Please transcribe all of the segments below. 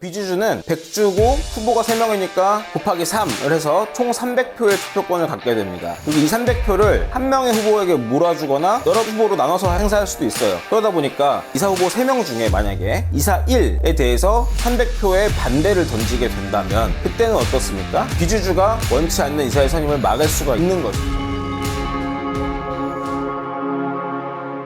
비주주는 100주고 후보가 3명이니까 곱하기 3을 해서 총 300표의 투표권을 갖게 됩니다. 그리고 이 300표를 한 명의 후보에게 몰아주거나 여러 후보로 나눠서 행사할 수도 있어요. 그러다 보니까 이사 후보 3명 중에 만약에 이사 1에 대해서 300표의 반대를 던지게 된다면 그때는 어떻습니까? 비주주가 원치 않는 이사의 선임을 막을 수가 있는 것이죠.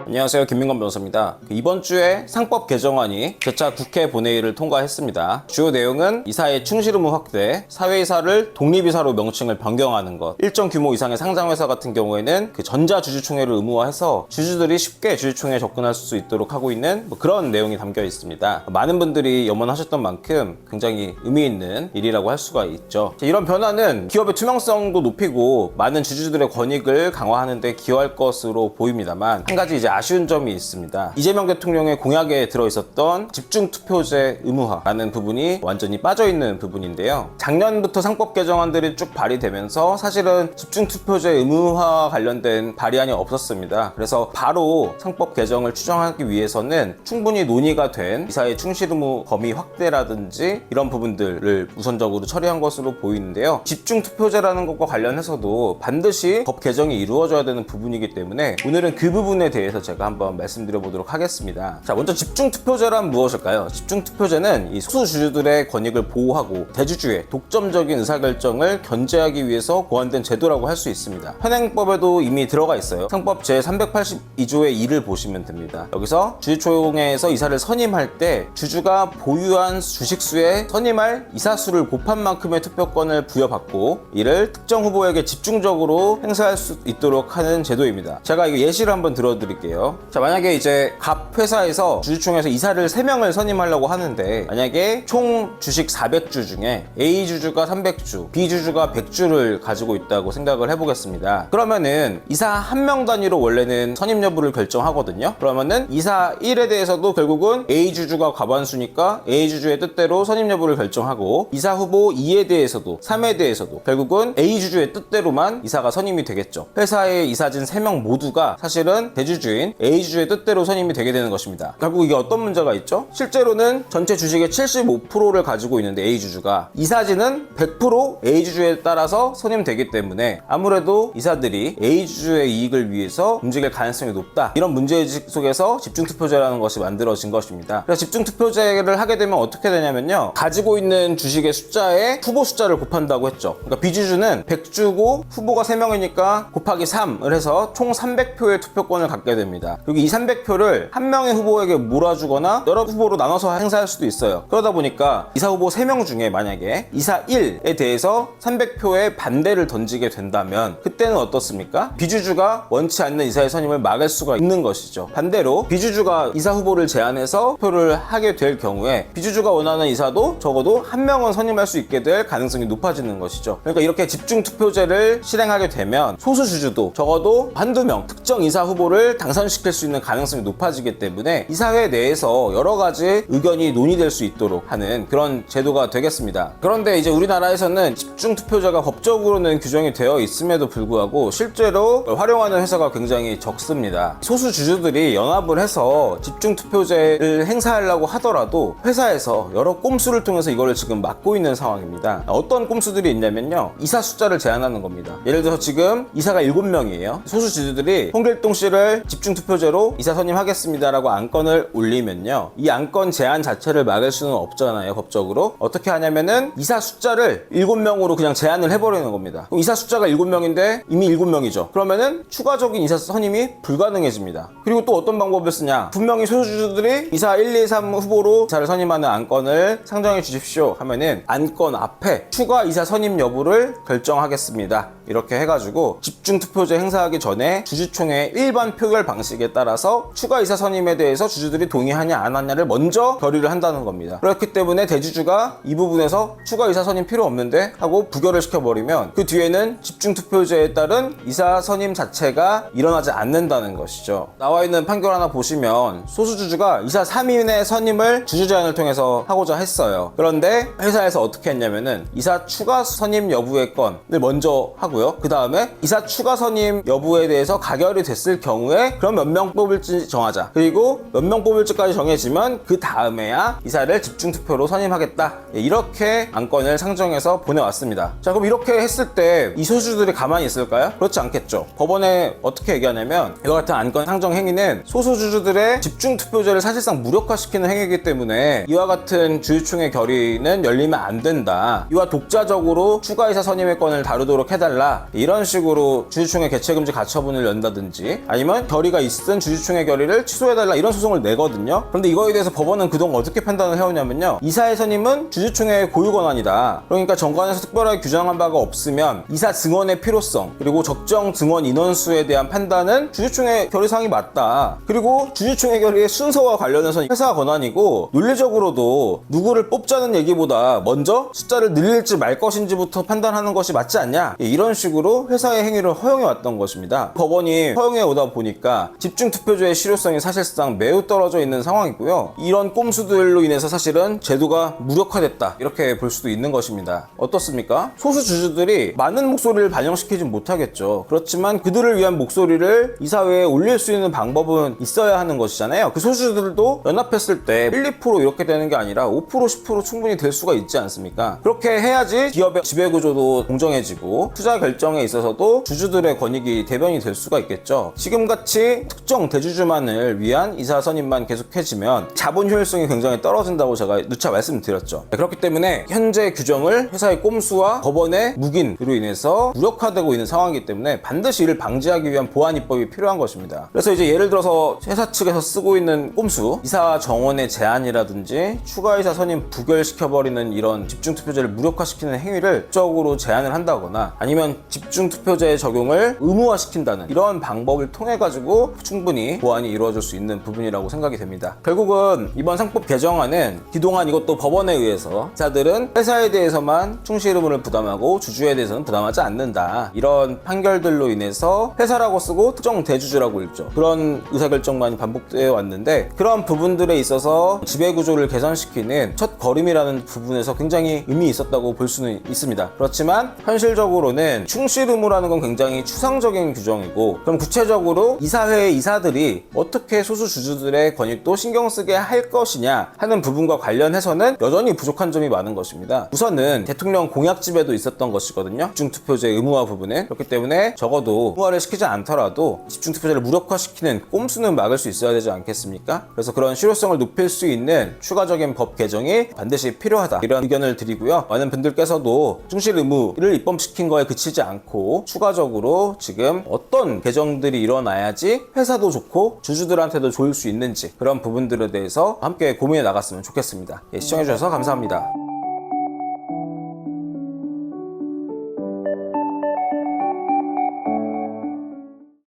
안녕하세요. 김민건 변호사입니다. 그 이번 주에 상법 개정안이 재차 국회 본회의를 통과했습니다. 주요 내용은 이사의 충실 의무 확대, 사회이사를 독립이사로 명칭을 변경하는 것, 일정 규모 이상의 상장회사 같은 경우에는 그 전자주주총회를 의무화해서 주주들이 쉽게 주주총회에 접근할 수 있도록 하고 있는 뭐 그런 내용이 담겨 있습니다. 많은 분들이 염원하셨던 만큼 굉장히 의미 있는 일이라고 할 수가 있죠. 자, 이런 변화는 기업의 투명성도 높이고 많은 주주들의 권익을 강화하는 데 기여할 것으로 보입니다만 한 가지 이제 아쉬운 점이 있습니다. 이재명 대통령의 공약에 들어있었던 집중 투표제 의무화라는 부분이 완전히 빠져있는 부분인데요. 작년부터 상법 개정안들이 쭉 발의되면서 사실은 집중 투표제 의무화 관련된 발의안이 없었습니다. 그래서 바로 상법 개정을 추정하기 위해서는 충분히 논의가 된 이사의 충실 의무 범위 확대라든지 이런 부분들을 우선적으로 처리한 것으로 보이는데요. 집중 투표제라는 것과 관련해서도 반드시 법 개정이 이루어져야 되는 부분이기 때문에 오늘은 그 부분에 대해서 제가 한번 말씀드려 보도록 하겠습니다. 자, 먼저 집중 투표제란 무엇일까요? 집중 투표제는 이 소수 주주들의 권익을 보호하고 대주주의 독점적인 의사결정을 견제하기 위해서 고안된 제도라고 할 수 있습니다. 현행법에도 이미 들어가 있어요. 상법 제382조의 2를 보시면 됩니다. 여기서 주주총회에서 이사를 선임할 때 주주가 보유한 주식수에 선임할 이사수를 곱한 만큼의 투표권을 부여받고 이를 특정 후보에게 집중적으로 행사할 수 있도록 하는 제도입니다. 제가 이거 예시를 한번 들어드릴게요. 자, 만약에 이제 갑 회사에서 주주총회에서 이사를 3명을 선임하려고 하는데 만약에 총 주식 400주 중에 A 주주가 300주, B 주주가 100주를 가지고 있다고 생각을 해보겠습니다. 그러면은 이사 한 명 단위로 원래는 선임 여부를 결정하거든요. 그러면은 이사 1에 대해서도 결국은 A 주주가 과반수니까 A 주주의 뜻대로 선임 여부를 결정하고 이사 후보 2에 대해서도 3에 대해서도 결국은 A 주주의 뜻대로만 이사가 선임이 되겠죠. 회사의 이사진 3명 모두가 사실은 대주주인 A 주주의 뜻대로 선임이 되게 되는 것입니다. 결국 이게 어떤 문제가 있죠? 실제로는 전체 주식의 75%를 가지고 있는데 A 주주가 이사진은 100% A 주주에 따라서 선임되기 때문에 아무래도 이사들이 A 주주의 이익을 위해서 움직일 가능성이 높다. 이런 문제의식 속에서 집중투표제라는 것이 만들어진 것입니다. 그래서 집중투표제를 하게 되면 어떻게 되냐면요. 가지고 있는 주식의 숫자에 후보 숫자를 곱한다고 했죠. 그러니까 비주주는 100주고 후보가 3명이니까 곱하기 3을 해서 총 300표의 투표권을 갖게 됩니다. 그리고 이 300표를 한 명의 후보에게 몰아주거나 여러 후보로 나눠서 행사할 수도 있어요. 그러다 보니까 이사 후보 3명 중에 만약에 이사 1에 대해서 300표의 반대를 던지게 된다면 그때는 어떻습니까? 비주주가 원치 않는 이사의 선임을 막을 수가 있는 것이죠. 반대로 비주주가 이사 후보를 제안해서 표를 하게 될 경우에 비주주가 원하는 이사도 적어도 한 명은 선임할 수 있게 될 가능성이 높아지는 것이죠. 그러니까 이렇게 집중 투표제를 실행하게 되면 소수 주주도 적어도 한두 명 특정 이사 후보를 당선 시킬 수 있는 가능성이 높아지기 때문에 이 사회 내에서 여러 가지 의견이 논의될 수 있도록 하는 그런 제도가 되겠습니다. 그런데 이제 우리나라에서는 집중 투표제가 법적으로는 규정이 되어 있음에도 불구하고 실제로 활용하는 회사가 굉장히 적습니다. 소수 주주들이 연합을 해서 집중 투표제를 행사하려고 하더라도 회사에서 여러 꼼수를 통해서 이거를 지금 막고 있는 상황입니다. 어떤 꼼수들이 있냐면요. 이사 숫자를 제한하는 겁니다. 예를 들어서 지금 이사가 7명이에요. 소수 주주들이 홍길동 씨를 집중 투표제로 이사 선임하겠습니다라고 안건을 올리면요. 이 안건 제한 자체를 막을 수는 없잖아요. 법적으로. 어떻게 하냐면은 이사 숫자를 7명으로 그냥 제한을 해버리는 겁니다. 그럼 이사 숫자가 7명인데 이미 7명이죠. 그러면은 추가적인 이사 선임이 불가능해집니다. 그리고 또 어떤 방법을 쓰냐? 분명히 소수주들이 이사 1, 2, 3 후보로 이사를 선임하는 안건을 상정해 주십시오 하면은 안건 앞에 추가 이사 선임 여부를 결정하겠습니다. 이렇게 해가지고 집중 투표제 행사하기 전에 주주총회 일반 표결 방식에 따라서 추가 이사 선임에 대해서 주주들이 동의하냐 안 하냐를 먼저 결의를 한다는 겁니다. 그렇기 때문에 대주주가 이 부분에서 추가 이사 선임 필요 없는데 하고 부결을 시켜버리면 그 뒤에는 집중 투표제에 따른 이사 선임 자체가 일어나지 않는다는 것이죠. 나와 있는 판결 하나 보시면 소수 주주가 이사 3인의 선임을 주주 제안을 통해서 하고자 했어요. 그런데 회사에서 어떻게 했냐면은 이사 추가 선임 여부의 건을 먼저 하고요. 하고요. 그 다음에 이사 추가 선임 여부에 대해서 가결이 됐을 경우에 그럼 몇 명 뽑을지 정하자. 그리고 몇 명 뽑을지까지 정해지면 그 다음에야 이사를 집중 투표로 선임하겠다. 예, 이렇게 안건을 상정해서 보내왔습니다. 자, 그럼 이렇게 했을 때 이 소수들이 가만히 있을까요? 그렇지 않겠죠. 법원에 어떻게 얘기하냐면 이와 같은 안건 상정 행위는 소수주주들의 집중 투표제를 사실상 무력화시키는 행위이기 때문에 이와 같은 주주총회 결의는 열리면 안 된다. 이와 독자적으로 추가 이사 선임의 건을 다루도록 해달라. 이런 식으로 주주총회 개최금지 가처분을 연다든지 아니면 결의가 있은 주주총회 결의를 취소해달라 이런 소송을 내거든요. 그런데 이거에 대해서 법원은 그동안 어떻게 판단을 해오냐면요. 이사의 선임은 주주총회의 고유 권한이다. 그러니까 정관에서 특별하게 규정한 바가 없으면 이사 증언의 필요성 그리고 적정 증언 인원수에 대한 판단은 주주총회 결의사항이 맞다. 그리고 주주총회 결의의 순서와 관련해서 회사 권한이고 논리적으로도 누구를 뽑자는 얘기보다 먼저 숫자를 늘릴지 말 것인지부터 판단하는 것이 맞지 않냐 예, 이런 식으로 회사의 행위를 허용해 왔던 것입니다. 법원이 허용해 오다 보니까 집중 투표제의 실효성이 사실상 매우 떨어져 있는 상황이고요. 이런 꼼수들로 인해서 사실은 제도가 무력화됐다 이렇게 볼 수도 있는 것입니다. 어떻습니까? 소수 주주들이 많은 목소리를 반영시키진 못하겠죠. 그렇지만 그들을 위한 목소리를 이 사회에 올릴 수 있는 방법은 있어야 하는 것이잖아요. 그 소수주들도 연합했을 때 1, 2% 이렇게 되는 게 아니라 5% 10% 충분히 될 수가 있지 않습니까? 그렇게 해야지 기업의 지배구조도 공정해지고 투자 결정에 있어서도 주주들의 권익이 대변이 될 수가 있겠죠. 지금같이 특정 대주주만을 위한 이사 선임만 계속해지면 자본 효율성이 굉장히 떨어진다고 제가 누차 말씀드렸죠. 네, 그렇기 때문에 현재 규정을 회사의 꼼수와 법원의 묵인으로 인해서 무력화되고 있는 상황이기 때문에 반드시 이를 방지하기 위한 보안 입법이 필요한 것입니다. 그래서 이제 예를 들어서 회사 측에서 쓰고 있는 꼼수, 이사 정원의 제한이라든지 추가 이사 선임 부결시켜버리는 이런 집중 투표제를 무력화시키는 행위를 적으로 제한을 한다거나 아니면 집중 투표제 적용을 의무화시킨다는 이런 방법을 통해 가지고 충분히 보완이 이루어질 수 있는 부분이라고 생각이 됩니다. 결국은 이번 상법 개정안은 그동안 이것도 법원에 의해서 자들은 회사에 대해서만 충실 의무를 부담하고 주주에 대해서는 부담하지 않는다. 이런 판결들로 인해서 회사라고 쓰고 특정 대주주라고 읽죠. 그런 의사결정만이 반복되어 왔는데 그런 부분들에 있어서 지배구조를 개선시키는 첫 걸음이라는 부분에서 굉장히 의미 있었다고 볼 수는 있습니다. 그렇지만 현실적으로는 충실 의무라는 건 굉장히 추상적인 규정이고 그럼 구체적으로 이사회의 이사들이 어떻게 소수 주주들의 권익도 신경 쓰게 할 것이냐 하는 부분과 관련해서는 여전히 부족한 점이 많은 것입니다. 우선은 대통령 공약집에도 있었던 것이거든요. 집중투표제 의무화 부분에 그렇기 때문에 적어도 의무화를 시키지 않더라도 집중투표제를 무력화시키는 꼼수는 막을 수 있어야 되지 않겠습니까? 그래서 그런 실효성을 높일 수 있는 추가적인 법 개정이 반드시 필요하다 이런 의견을 드리고요. 많은 분들께서도 충실 의무를 입법시킨 거에 그치지 않고 추가적으로 지금 어떤 개정들이 일어나야지 회사도 좋고 주주들한테도 좋을 수 있는지 그런 부분들에 대해서 함께 고민해 나갔으면 좋겠습니다. 예, 시청해주셔서 감사합니다.